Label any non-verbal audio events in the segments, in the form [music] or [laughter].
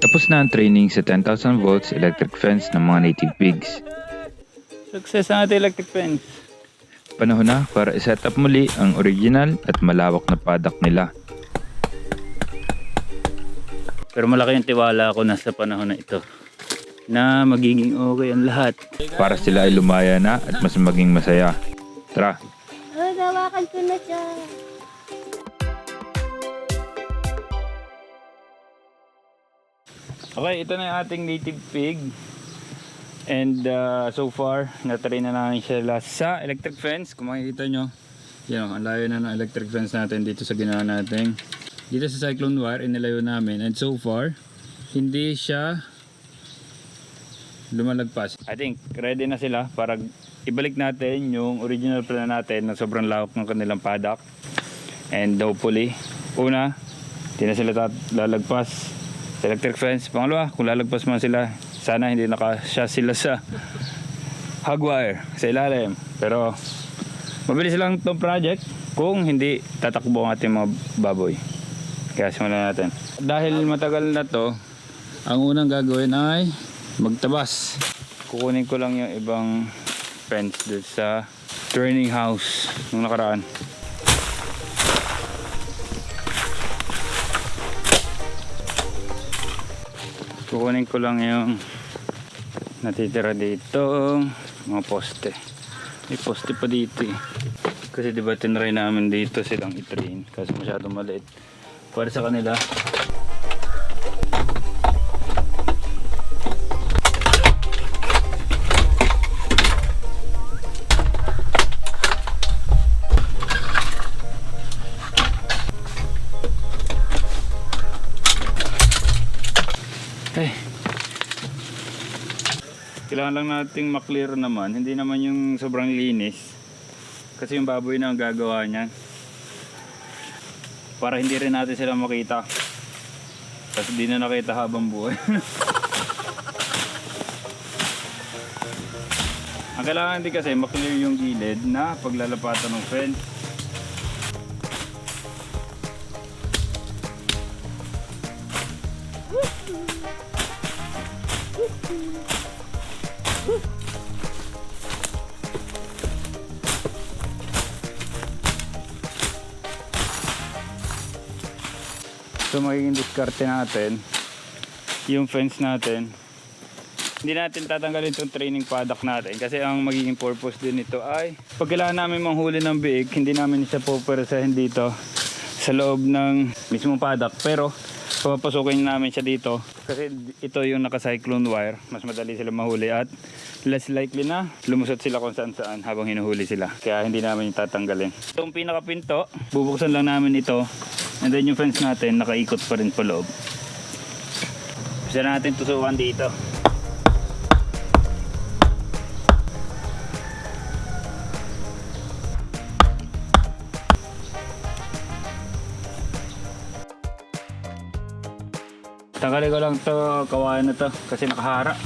Tapos na ang training sa 10,000 volts electric fence ng mga native pigs. Success ang ating electric fence. Panahon na para iset up muli ang original at malawak na paddock nila. Pero malaki yung tiwala ko na sa panahon na ito na magiging okay ang lahat. Para sila ay lumaya na at mas maging masaya. Tara, Oh, gawakan ko na siya. Okay, ito na yung ating native pig. And uh, so far, natrain na namin siya last sa electric fence. Kung makikita nyo, yan, ang layo na ng electric fence natin dito sa ginawa natin. Dito sa cyclone wire, inilayo namin. And so far, hindi siya lumalagpas. I think ready na sila para ibalik natin yung original plan natin na sobrang lawak ng kanilang paddock. And hopefully, una, hindi na sila lalagpas electric fence. Pangalawa, kung lalagpas man sila, sana hindi nakasya sila sa hog wire sa ilalim. Pero mabilis lang itong project kung hindi tatakbo ang ating mga baboy. Kaya simulan natin. Dahil matagal na to, ang unang gagawin ay magtabas. Kukunin ko lang yung ibang fence dun sa training house nung nakaraan. Kukunin ko lang yung natitira dito mga poste. May poste pa dito eh. Kasi di ba tinry namin dito silang i-train kasi masyadong maliit. Para sa kanila, Kailangan lang nating maklear naman. Hindi naman yung sobrang linis. Kasi yung baboy na ang gagawa niyan. Para hindi rin natin sila makita. Kasi di na nakita habang buhay. [laughs] ang kailangan din kasi maklear yung gilid na paglalapatan ng fence. Magiging diskarte natin yung fence natin. Hindi natin tatanggalin itong training paddock natin kasi ang magiging purpose din nito ay pag kailangan namin manghuli ng biik, hindi namin siya pupersahin dito sa loob ng mismong paddock. Pero papapasukin namin siya dito kasi ito yung naka-cyclone wire. Mas madali sila mahuli at less likely na lumusot sila kung saan saan habang hinuhuli sila. Kaya hindi namin yung tatanggalin. Itong pinakapinto, bubuksan lang namin ito And then yung fence natin, nakaikot pa rin pa loob. Gusto natin tusukan dito. Tanggalin ko lang to kawayan na to kasi nakahara.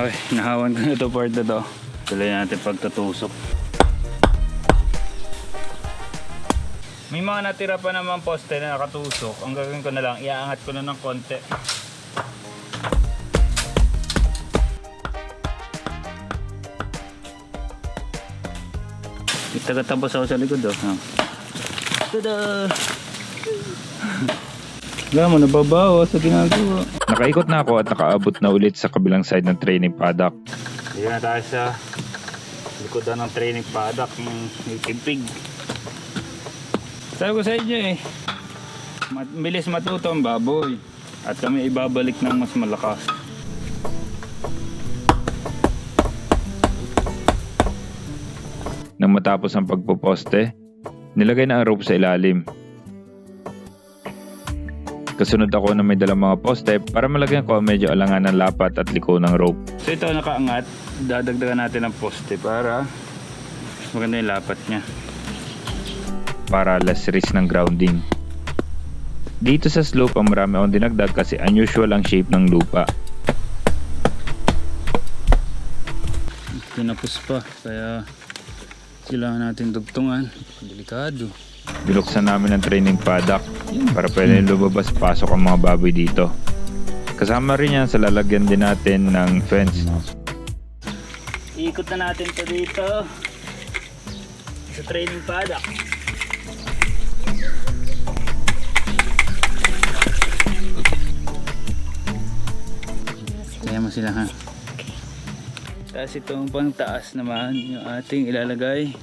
Okay, nahawan ko na to part na to. Tuloy natin pagtatusok. May mga natira pa naman poste na nakatusok. Ang gagawin ko na lang, iaangat ko na ng konti. Tagatapos ako sa likod oh. Ha. Tada! [laughs] Wala mo, nababawa sa ginagawa. nakaikot na ako at nakaabot na ulit sa kabilang side ng training paddock. Dito na tayo sa likodan ng training paddock ng native pig. Sabi ko sa inyo eh, mat- bilis matuto ang baboy. At kami ibabalik ng mas malakas. Nang matapos ang pagpoposte, nilagay na ang rope sa ilalim. Kasunod ako na may dalang mga poste para malagyan ko ang medyo alangan ng lapat at liko ng rope. So ito nakaangat, dadagdagan natin ng poste para maganda yung lapat niya. Para less risk ng grounding. Dito sa slope ang marami akong dinagdag kasi unusual ang shape ng lupa. Tinapos pa, kaya kailangan natin dugtungan. Delikado. Binuksan namin ang training paddock para pwede lumabas pasok ang mga baboy dito. Kasama rin yan sa lalagyan din natin ng fence. Ikot na natin to dito sa training paddock. Kaya mo sila ha. Tapos itong pang taas naman yung ating ilalagay.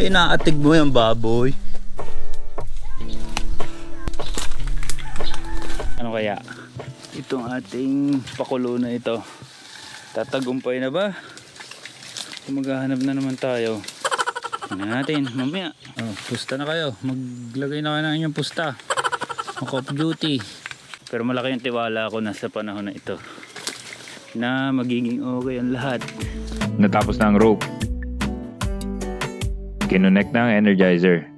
Inaatig mo yung baboy. Ano kaya? Itong ating pakulo na ito. Tatagumpay na ba? Kung maghahanap na naman tayo. Tingnan natin, mamaya. Oh, pusta na kayo. Maglagay na kayo ng inyong pusta. Ang Call of Duty. Pero malaki yung tiwala ko na sa panahon na ito. Na magiging okay ang lahat. Natapos na ang rope. Kinonect na ang energizer.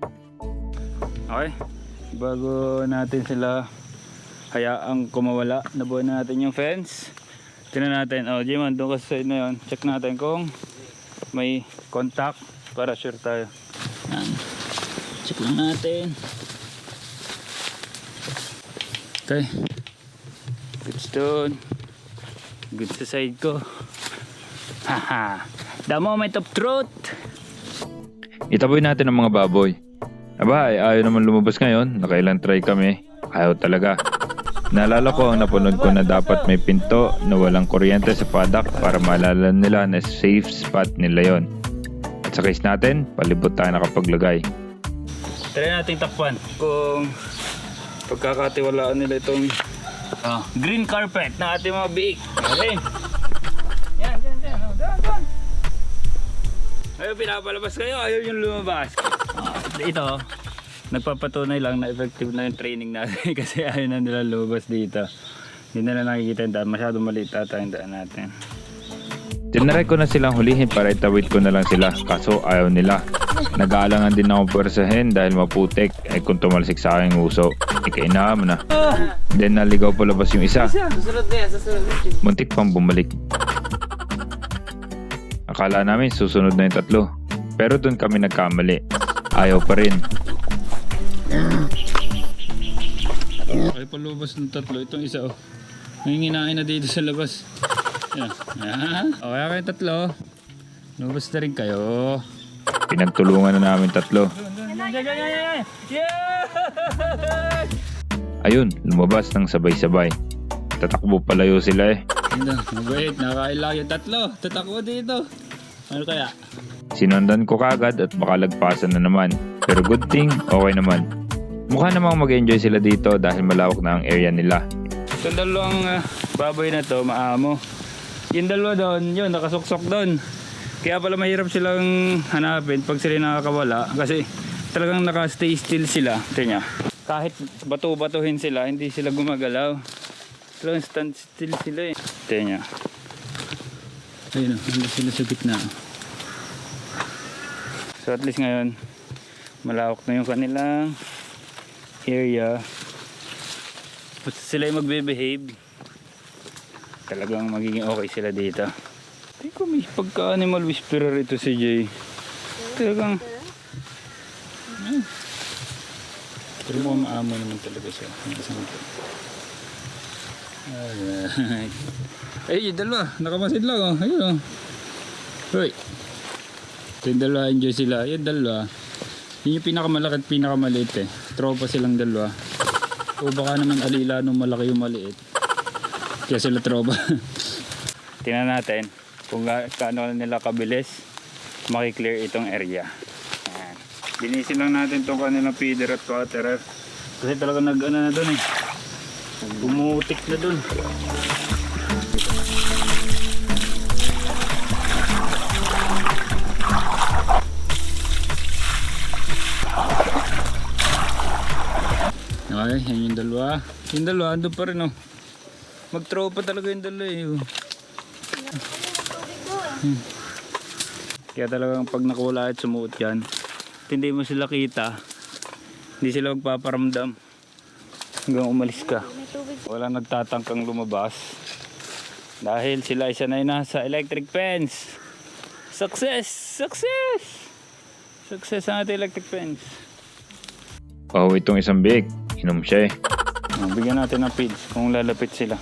Okay. Bago natin sila hayaang kumawala, nabuhay na natin yung fence. Tingnan natin. Oh, Jimon, doon ka sa side na yun. Check natin kung may contact para sure tayo. Yan. Check lang natin. Okay. Goods doon. Goods sa side ko. Haha. The moment of truth. Itaboy natin ang mga baboy. Aba, ay ayaw naman lumabas ngayon. Nakailang try kami. Ayaw talaga. Naalala ko ang napanood ko na dapat may pinto na walang kuryente sa paddock para maalala nila na safe spot nila yon. Sa case natin, palibot tayo nakapaglagay. Try nating takpan kung pagkakatiwalaan nila itong ah, green carpet na ating mga biik. Okay. Yan, yan, yan. Oh, doon, doon. Ayaw, pinapalabas kayo. Ayaw yung lumabas. Ah, ito, nagpapatunay lang na effective na yung training natin [laughs] kasi ayaw na nila lumabas dito. Hindi nila nakikita yung daan. Masyado maliit ata yung daan natin. Tinry ko na silang hulihin para itawid ko na lang sila kaso ayaw nila. Nag-aalangan din akong pwersahin dahil maputik eh kung tumalsik sa aking uso. Ikainaam na. Then naligaw palabas yung isa. Muntik pang bumalik. Akala namin susunod na yung tatlo. Pero dun kami nagkamali. Ayaw pa rin. Okay, palubas ng tatlo. Itong isa, oh. Nanginginain na dito sa labas. Yan. Yan. Okay, okay, tatlo. Lumabas na rin kayo. Pinagtulungan na namin tatlo. Ayun, lumabas ng sabay-sabay. Tatakbo palayo sila eh. Mabait. Nakakain lang yung tatlo. Tatakbo dito. Ano kaya? Sinundan ko kagad at baka lagpasan na naman. Pero good thing, okay naman. Mukha namang mag-enjoy sila dito dahil malawak na ang area nila. Itong dalawang ah, baboy na to, maamo. Yung dalawa doon, yun, nakasuksok doon. Kaya pala mahirap silang hanapin pag sila nakakawala. Kasi talagang naka-stay still sila. Tingnan. Kahit bato-batuhin sila, hindi sila gumagalaw. Talagang stand still sila eh. Tingnan. Ayun hindi sila sa gitna. So at least ngayon, malawak na yung kanilang area. Basta sila yung magbe-behave, talagang magiging okay sila dito. Tingin ko may pagka-animal whisperer ito si Jay. Talagang... Hmm. Pero mukhang maamo naman talaga siya. Isang. [laughs] Ay, yung dalawa. Nakamasid lang oh. Ayun oh. Hoy. Ito yung dalawa. Enjoy sila. Yung dalawa. Yun yung pinakamalaki at pinakamaliit eh. Tropa silang dalawa. O baka naman alila nung malaki yung maliit. Kaya sila tropa. [laughs] Tingnan natin kung kaano nila kabilis makiklear itong area. Ayan. Linisin lang natin itong kanilang feeder at waterer. Kasi talaga nag ano na dun eh. Bumutik na dun. Okay, yan yung dalawa. Yung dalawa, andun pa rin oh. Magtropa talaga yung dalawa eh. oh. Hmm. Kaya talagang pag nakawala at sumuot yan, hindi mo sila kita, hindi sila magpaparamdam. hanggang umalis ka. Wala nagtatangkang lumabas. Dahil sila ay sanay na sa electric fence. Success! Success! Success ang ating electric fence. Pauwi itong isang big. Inom siya eh. Oh, [laughs] bigyan natin ng feeds kung lalapit sila.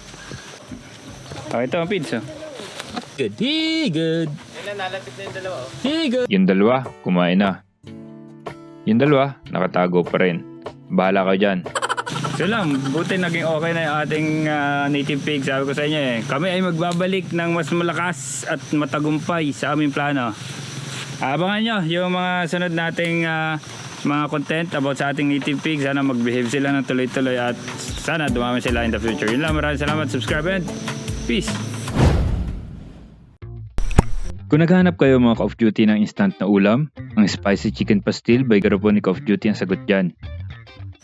Oh, ito ang feeds. Oh. Good. Hey, good. Yung dalawa, kumain na. Yung dalawa, nakatago pa rin. Bahala ka dyan. So lang, buti naging okay na yung ating ah, native pig. Sabi ko sa inyo eh, kami ay magbabalik ng mas malakas at matagumpay sa aming plano. Abangan nyo yung mga sunod nating ah, mga content about sa ating native pig. Sana mag-behave sila ng tuloy-tuloy at sana dumami sila in the future. Yun lang, maraming salamat. Subscribe and peace! Kung naghahanap kayo mga Call of Duty ng instant na ulam, ang Spicy Chicken Pastil by Garapon ni Call of Duty ang sagot dyan.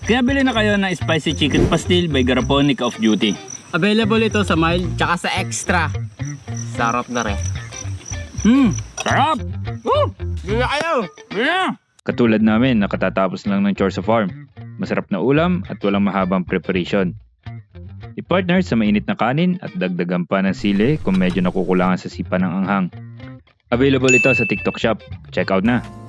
Kaya bili na kayo ng Spicy Chicken Pastil by Garaponic of Duty. Available ito sa mild tsaka sa extra. Sarap na rin. Hmm, sarap! Woo! Bili na kayo! Bili na! Katulad namin, nakatatapos lang ng chores sa farm. Masarap na ulam at walang mahabang preparation. I-partner sa mainit na kanin at dagdagan pa ng sili kung medyo nakukulangan sa sipa ng anghang. Available ito sa TikTok shop. Check out na!